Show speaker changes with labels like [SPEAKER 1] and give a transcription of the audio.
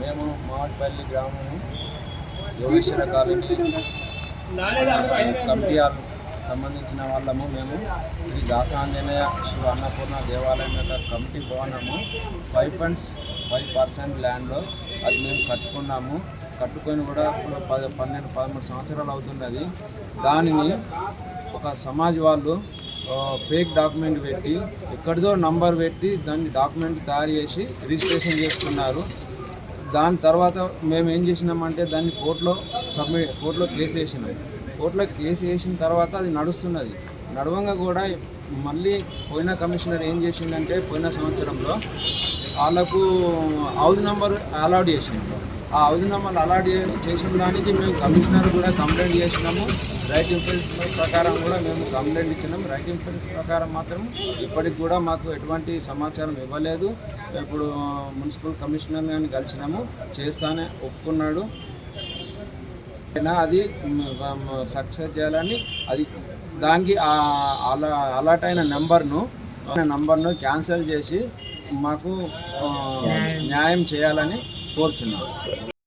[SPEAKER 1] మేము మామిడిపల్లి గ్రామము Yogeshwara colony committee సంబంధించిన వాళ్ళము మేము శ్రీ దాసాంజనేయ శివ అన్నపూర్ణ దేవాలయం యొక్క కమిటీ భవనము ఫైవ్ పాయింట్స్ ఫైవ్ పర్సెంట్ ల్యాండ్లో అది మేము కట్టుకున్నాము. కట్టుకొని కూడా ఇప్పుడు పది పన్నెండు పదమూడు సంవత్సరాలు అవుతుంది అది. దానిని ఒక సమాజ్ వాళ్ళు ఫేక్ డాక్యుమెంట్ పెట్టి ఎక్కడిదో నంబర్ పెట్టి దాన్ని డాక్యుమెంట్ తయారు చేసి రిజిస్ట్రేషన్ చేసుకున్నారు. దాని తర్వాత మేము ఏం చేసినామంటే దాన్ని కోర్టులో సబ్మిట్ కోర్టులో కేసు వేసినాం. కోర్టులో కేసు వేసిన తర్వాత అది నడుస్తున్నది. నడవంగా కూడా మళ్ళీ పోయిన కమిషనర్ ఏం చేసిండంటే పోయిన సంవత్సరంలో వాళ్ళకు హౌస్ నెంబర్ అలౌడ్ చేసిండు. ఆ హౌస్ నెంబర్ అలాట్ చేసిన దానికి మేము కమిషనర్ కూడా కంప్లైంట్ చేసినాము. రైట్ ఇన్సూరెన్స్ ప్రకారం కూడా మేము కంప్లైంట్ ఇచ్చినాము. రైట్ ఇన్సూరెన్స్ ప్రకారం మాత్రం ఇప్పటికి కూడా మాకు ఎటువంటి సమాచారం ఇవ్వలేదు. ఇప్పుడు మున్సిపల్ కమిషనర్ గారిని కలిసినాము. చేస్తానే ఒప్పుకున్నాడు. అయినా అది సక్సెస్ చేయాలని అది దానికి అలా అలాట్ అయిన నెంబర్ను నెంబర్ను క్యాన్సిల్ చేసి మాకు న్యాయం చేయాలని కోరుచున్నాను